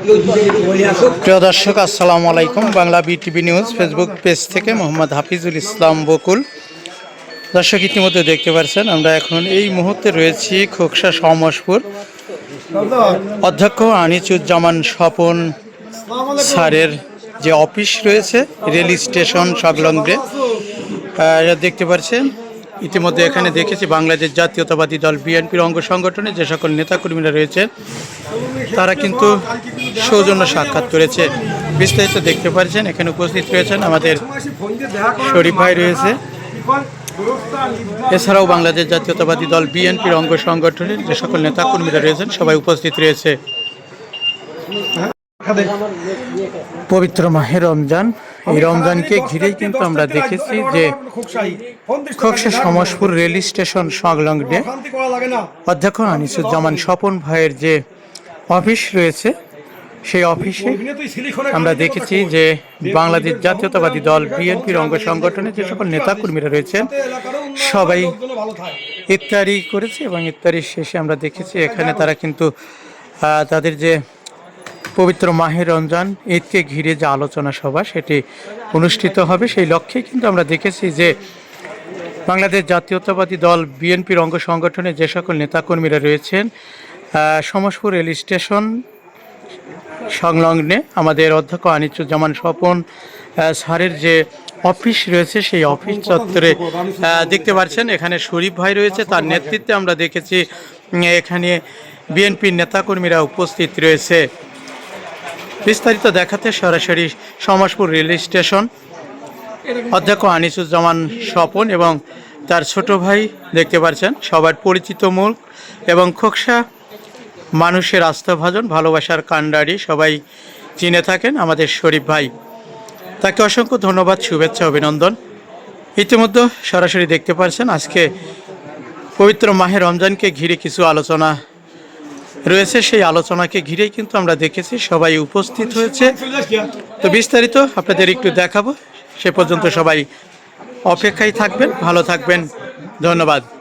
প্রিয় দর্শক, আসসালামু আলাইকুম। Bangla BTV news Facebook page থেকে মোহাম্মদ হাফিজুল ইসলাম বকুল। দর্শক, ইতিমধ্যে দেখতে পাচ্ছেন আমরা এখন এই মুহূর্তে রয়েছি খোকসা সমসপুর। অধ্যক্ষ আনিচুজ্জামান স্বপন স্যারের যে অফিস রয়েছে, রেল স্টেশন সংলগ্নে। দেখতে পাচ্ছেন ইতিমধ্যে এখানে দেখেছি বাংলাদেশ জাতীয়তাবাদী দল, বিএনপির অঙ্গ সংগঠনে যে সকল নেতাকর্মীরা রয়েছে, তারা কিন্তু সৌজন্য সাক্ষাৎ করেছে। বিস্তারিত দেখতে পাচ্ছেন, এখানে উপস্থিত রয়েছেন আমাদের শরীফ ভাই রয়েছে। এছাড়াও বাংলাদেশ জাতীয়তাবাদী দল, বিএনপির অঙ্গ সংগঠনের যে সকল নেতাকর্মীরা রয়েছেন, সবাই উপস্থিত রয়েছে। পবিত্র মাহে রমজান। এই রমজানকে ঘিরেই কিন্তু আমরা দেখেছি যে খোকসা সমসপুর রেল স্টেশন সংলগ্নে অধ্যক্ষ আনিসুজ্জামান স্বপন ভাইয়ের যে অফিস রয়েছে, সেই অফিসে আমরা দেখেছি যে বাংলাদেশ জাতীয়তাবাদী দল, বিএনপির অঙ্গ সংগঠনের যে সকল নেতাকর্মীরা রয়েছেন, সবাই ইফতারি করেছে এবং ইফতারির শেষে আমরা দেখেছি এখানে তারা কিন্তু তাদের যে পবিত্র মাহের রমজান ঈদকে ঘিরে যে আলোচনা সভা সেটি অনুষ্ঠিত হবে সেই লক্ষ্যে কিন্তু আমরা দেখেছি যে বাংলাদেশ জাতীয়তাবাদী দল বিএনপির অঙ্গ সংগঠনে যে সকল নেতাকর্মীরা রয়েছেন আহ, সমসপুর রেল স্টেশন সংলগ্নে আমাদের অধ্যক্ষ আনিসুজ্জামান স্বপন স্যারের যে অফিস রয়েছে সেই অফিস চত্বরে দেখতে পাচ্ছেন এখানে শরীফ ভাই রয়েছে তার নেতৃত্বে আমরা দেখেছি এখানে বিএনপির নেতাকর্মীরা উপস্থিত রয়েছে। বিস্তারিত দেখাতে সরাসরি সমাজপুর রেল স্টেশন। অধ্যক্ষ আনিসুজ্জামান স্বপন এবং তার ছোট ভাই দেখতে পাচ্ছেন, সবার পরিচিত মুখ এবং খোকসা, মানুষের আস্থাভাজন, ভালোবাসার কাণ্ডারি, সবাই চিনে থাকেন আমাদের শরীফ ভাই। তাকে অসংখ্য ধন্যবাদ, শুভেচ্ছা, অভিনন্দন। ইতিমধ্যে সরাসরি দেখতে পাচ্ছেন, আজকে পবিত্র মাহে রমজানকে ঘিরে কিছু আলোচনা রয়েছে সেই আলোচনাকে ঘিরে কিন্তু আমরা দেখেছি সবাই উপস্থিত হয়েছে। তো বিস্তারিত আপনাদের একটু দেখাবো। সে পর্যন্ত সবাই অপেক্ষায় থাকবেন, ভালো থাকবেন। ধন্যবাদ।